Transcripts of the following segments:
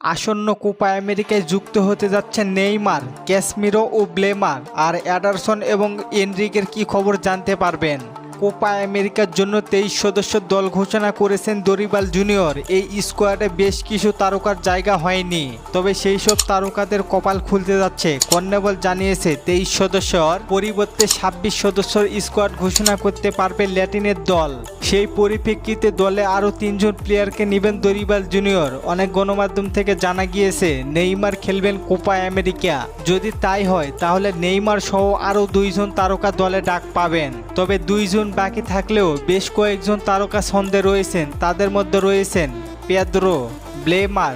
আসন্ন কোপা আমেরিকায় যুক্ত হতে যাচ্ছে নেইমার ক্যাশমিরো ও ব্লেমার। আর অ্যাডারসন এবং এনরিকের কি খবর জানতে পারবেন? কোপা আমেরিকার জন্য তেইশ সদস্য দল ঘোষণা করেছেন দরিবাল জুনিয়র। এই স্কোয়াডে বেশ কিছু তারকার জায়গা হয়নি। তবে সেই সব তারকাদের কপাল খুলতে যাচ্ছে, কর্নেবল জানিয়েছে। তেইশ সদস্যর পরিবর্তে ছাব্বিশ সদস্যর স্কোয়াড ঘোষণা করতে পারবে ল্যাটিনের দল। সেই পরিপ্রেক্ষিতে দলে আরও তিনজন প্লেয়ারকে নেবেন দরিবাল জুনিয়র। অনেক গণমাধ্যম থেকে জানা গিয়েছে, নেইমার খেলবেন কোপা আমেরিকা। যদি তাই হয়, তাহলে নেইমার সহ আরও দুইজন তারকা দলে ডাক পাবেন। তবে দুইজন বাকি থাকলেও বেশ কয়েকজন তারকা ছন্দে রয়েছেন। তাদের মধ্যে রয়েছেন Pedro, Bremer,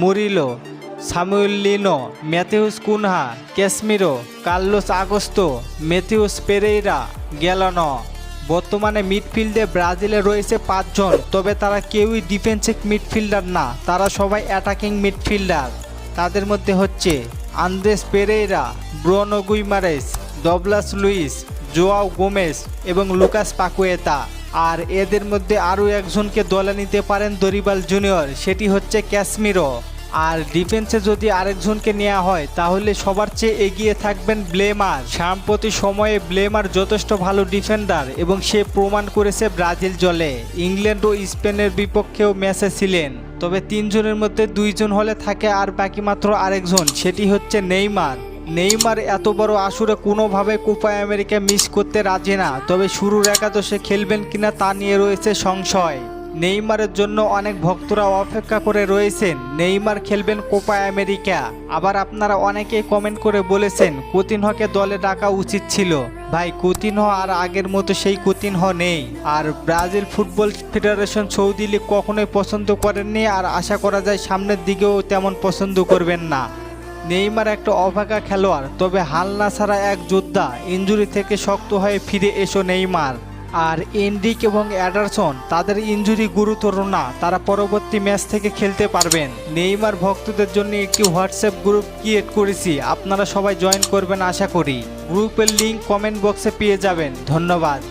Murilo Samuel Lino Matheus Cunha, Casemiro, Carlos Augusto, Matheus Pereira Galeno বর্তমানে মিডফিল্ডে ব্রাজিলে রয়েছে পাঁচজন, তবে তারা কেউই ডিফেন্সিভ মিডফিল্ডার না। তারা সবাই অ্যাটাকিং মিডফিল্ডার। তাদের মধ্যে হচ্ছে Andreas Pereira, Bruno Guimaraes, Douglas Luiz, Joao Gomes এবং লুকাস পাকুয়েতা। আর এদের মধ্যে আরও একজনকে দলে নিতে পারেন দরিবাল জুনিয়র, সেটি হচ্ছে ক্যাসমিরো। আর ডিফেন্সে যদি আরেকজনকে নেওয়া হয়, তাহলে সবার চেয়ে এগিয়ে থাকবেন ব্লেমার সাম্প্রতিক সময়ে ব্লেমার যথেষ্ট ভালো ডিফেন্ডার এবং সে প্রমাণ করেছে ব্রাজিল জলে। ইংল্যান্ড ও স্পেনের বিপক্ষেও ম্যাচে ছিলেন। তবে তিনজনের মধ্যে দুইজন হলে থাকে আর বাকি মাত্র আরেকজন, সেটি হচ্ছে নেইমার। নেইমার এত বড় আসরে কোনোভাবে কোপা আমেরিকা মিস করতে রাজি না, তবে শুরুর একাদশে খেলবেন কিনা তা নিয়ে রয়েছে সংশয়। নেইমারের জন্য অনেক ভক্তরা অপেক্ষা করে রয়েছেন। নেইমার খেলবেন কোপা আমেরিকা। আবার আপনারা অনেকেই কমেন্ট করে বলেছেন, কুতিনহকে দলে ডাকা উচিত ছিল। ভাই, কুতিনহ আর আগের মতো সেই কুতিনহ নেই। আর Brazil football federation Saudi league কখনোই পছন্দ করেননি আর আশা করা যায় সামনের দিকেও তেমন পছন্দ করবেন না। নেইমার একটা অভাগা খেলোয়াড়, তবে হাল না ছাড়া এক যোদ্ধা। ইঞ্জুরি থেকে শক্ত হয়ে ফিরে এসো নেইমার। আর এন্ডিক এবং অ্যাডারসন তাদের ইঞ্জুরি গুরুতর না, তারা পরবর্তী ম্যাচ থেকে খেলতে পারবেন। নেইমার ভক্তদের জন্য একটি হোয়াটসঅ্যাপ গ্রুপ ক্রিয়েট করেছি, আপনারা সবাই জয়েন করবেন আশা করি। গ্রুপের লিঙ্ক কমেন্ট বক্সে পেয়ে যাবেন। ধন্যবাদ।